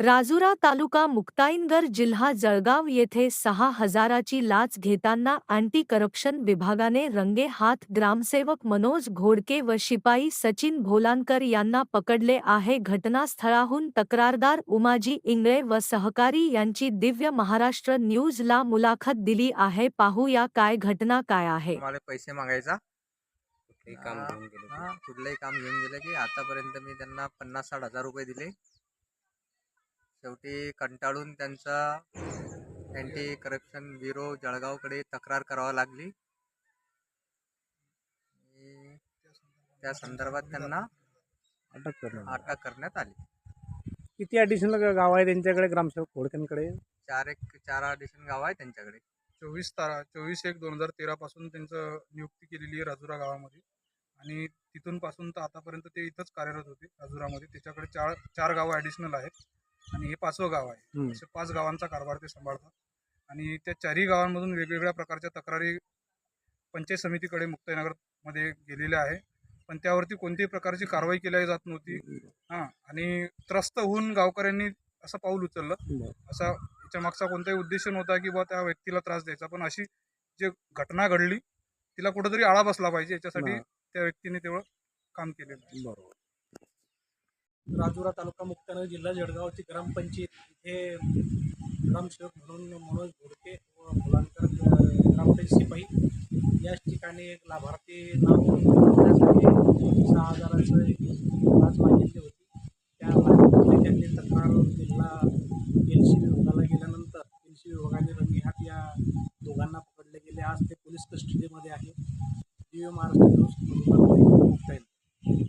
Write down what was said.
राजुरा तालुका मुक्ताईनगर जिल्हा जळगाव येथे सहा हजाराची लाच घेताना अँटी करप्शन विभागाने रंगे हात ग्रामसेवक मनोज घोडके व शिपाई सचिन भोलानकर यांना पकडले आहे. घटनास्थळाहून तक्रारदार उमाजी इंगळे व सहकारी यांची दिव्य महाराष्ट्र न्यूजला मुलाखत दिली आहे. पाहूया काय घटना काय आहे. पैसे मागायचा? कुठलेही काम घेऊन गेले. कुठलंही काम घेऊन गेलं की आतापर्यंत मी त्यांना पन्नास साठ हजार रुपये दिले. शेवटी कंटाळून त्यांचा अँटी करप्शन ब्युरो जळगावकडे तक्रार करावी लागली. त्या संदर्भात त्यांना अटक करण्यात आली. अटक करण्यात आली. किती ॲडिशनल गाव आहे त्यांच्याकडे? ग्रामसेवक खोडक्यांकडे चार एक चार ऑडिशन गाव आहे त्यांच्याकडे. चोवीस तारा चोवीस एक दोन हजार तेरापासून त्यांचं नियुक्ती केलेली आहे राजुरा गावामध्ये. आणि तिथून पासून तर आतापर्यंत ते इथंच कार्यरत होते राजुरामध्ये. त्याच्याकडे चार चार गावं ॲडिशनल आहेत. आणि हे पाचवं गाव आहे. असे पाच गावांचा कारभार ते सांभाळतात. आणि त्या चारही गावांमधून वेगवेगळ्या प्रकारच्या तक्रारी पंचायत समितीकडे मुक्ताईनगरमध्ये गेलेल्या आहे. पण त्यावरती कोणत्याही प्रकारची कारवाई केली जात नव्हती. हां आणि त्रस्त होऊन गावकऱ्यांनी असं पाऊल उचललं. असा याच्या मागचा कोणताही उद्देश नव्हता की बुवा त्या व्यक्तीला त्रास द्यायचा. पण अशी जे घटना घडली तिला कुठंतरी आळा बसला पाहिजे. याच्यासाठी. त्या व्यक्तीने तेवढं काम केलेलं बरोबर. राजुरा तालुका मुक्तानगर जिल्हा जळगावची ग्रामपंचायत. इथे ग्रामसेवक म्हणून मनोज घोडके व मुलांकर ग्रामपंचायत शिपाई याच ठिकाणी एक लाभार्थी नाव सहा हजाराचं एक लाच मागितली होती. त्या लाचमध्ये त्यांनी तक्रार जिल्हा एल सी विभागाला गेल्यानंतर एल सी विभागाने रंगी हात या दोघांना पकडले गेले. आज ते पोलीस कस्टडीमध्ये आहे. दिव्य महाराष्ट्र न्यूज